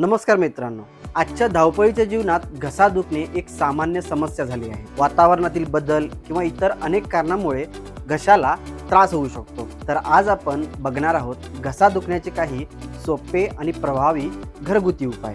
नमस्कार मित्रांनो आजच्या धावपळीच्या जीवनात घसा दुखणे एक सामान्य समस्या झाली आहे. वातावरणातील बदल किंवा इतर अनेक कारणामुळे घशाला त्रास होऊ शकतो. तर आज आपण बघणार आहोत घसा दुखण्याचे काही सोपे आणि प्रभावी घरगुती उपाय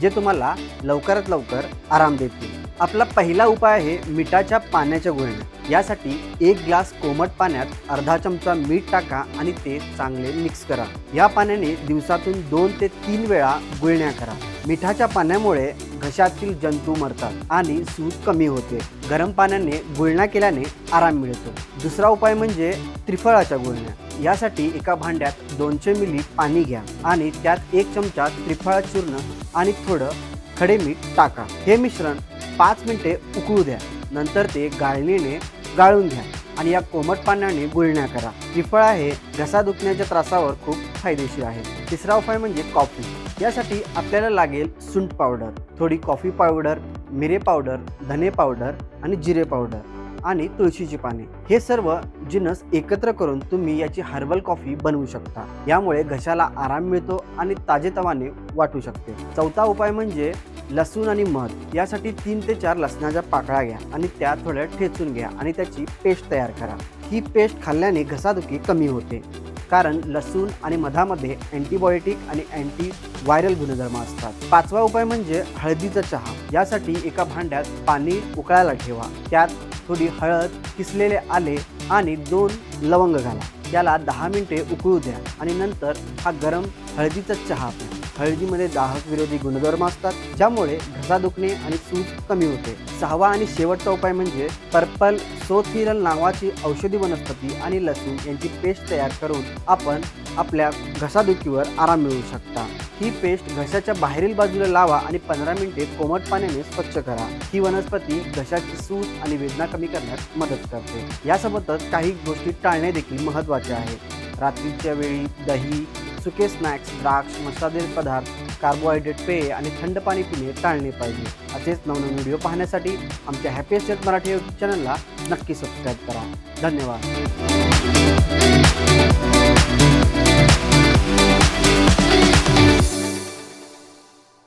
जे तुम्हाला लवकरात लवकर आराम देतील. आपला पहिला उपाय आहे मिठाच्या पाण्याच्या गुळण्या. यासाठी एक ग्लास कोमट पाण्यात अर्धा चमचा मीठ टाका आणि ते चांगले मिक्स करा. या पाण्याने दिवसातून दोन ते तीन वेळा गुळण्या करा. मिठाच्या पाण्यामुळे घशातील जंतू मरतात आणि सूज कमी होते. गरम पाण्याने गुळण्या केल्याने आराम मिळतो. दुसरा उपाय म्हणजे त्रिफळाच्या गुळण्या. यासाठी एका भांड्यात दोनशे मिली पाणी घ्या आणि त्यात एक चमचा त्रिफळा चूर्ण आणि थोडं खडे मीठ टाका. हे मिश्रण पाच मिनिटे उकळू द्या. नंतर ते गाळणीने गाळून घ्या आणि या कोमट पाण्याने गुळण्या करा. त्रिफळ आहे घसा दुखण्याच्या त्रासावर खूप फायदेशीर आहे. तिसरा उपाय म्हणजे कॉफी. यासाठी आपल्याला लागेल सुंठ पावडर थोडी कॉफी पावडर मिरे पावडर धने पावडर आणि जिरे पावडर आणि तुळशीची पाने. हे सर्व जिनस एकत्र करून तुम्ही याची हर्बल कॉफी बनवू शकता. यामुळे घशाला आराम मिळतो आणि ताजेतवाने वाटू शकते. चौथा उपाय म्हणजे लसूण आणि मध यासाठी तीन ते चार लसणाच्या पाकळ्या घ्या आणि त्या थोड्या ठेचून घ्या आणि त्याची पेस्ट तयार करा. ही पेस्ट खाल्ल्याने घसादुखी कमी होते. कारण लसूण आणि मधामध्ये अँटीबायोटिक आणि अँटी व्हायरल गुणधर्म असतात. पाचवा उपाय म्हणजे हळदीचा चहा. यासाठी एका भांड्यात पाणी उकळायला ठेवा. त्यात थोडी हळद किसलेले आले आणि दोन लवंग घाला. त्याला दहा मिनिटे उकळू द्या आणि नंतर हा गरम हळदीचा चहा प्या. हळदीमध्ये दाहक विरोधी गुणधर्म असतात ज्यामुळे घसा दुखणे आणि सूज कमी होते. सहावा आणि शेवटचा उपाय म्हणजे पर्पल सोथिरल नावाची औषधी वनस्पती आणि लसूण यांची पेस्ट तयार करून आपण आपल्या घसादुखीवर आराम मिळवू शकता. ही पेस्ट घशाच्या बाहेरील बाजूला लावा आणि पंधरा मिनिटे कोमट पाण्याने स्वच्छ करा. ही वनस्पती घशाची सूज आणि वेदना कमी करण्यास मदत करते. यासोबतच काही गोष्टी टाळणे देखील महत्त्वाचे आहे. रात्रीच्या वेळी दही सुके स्नॅक्स द्राक्ष मसालेदार पदार्थ कार्बोहायड्रेट पेय आणि थंड पाणी पिणे टाळणे पाहिजे. असेच नवनवीन व्हिडिओ पाहण्यासाठी आमच्या हॅपीएस्ट हेल्थ मराठी यूट्यूब चॅनलला नक्की सबस्क्राईब करा. धन्यवाद.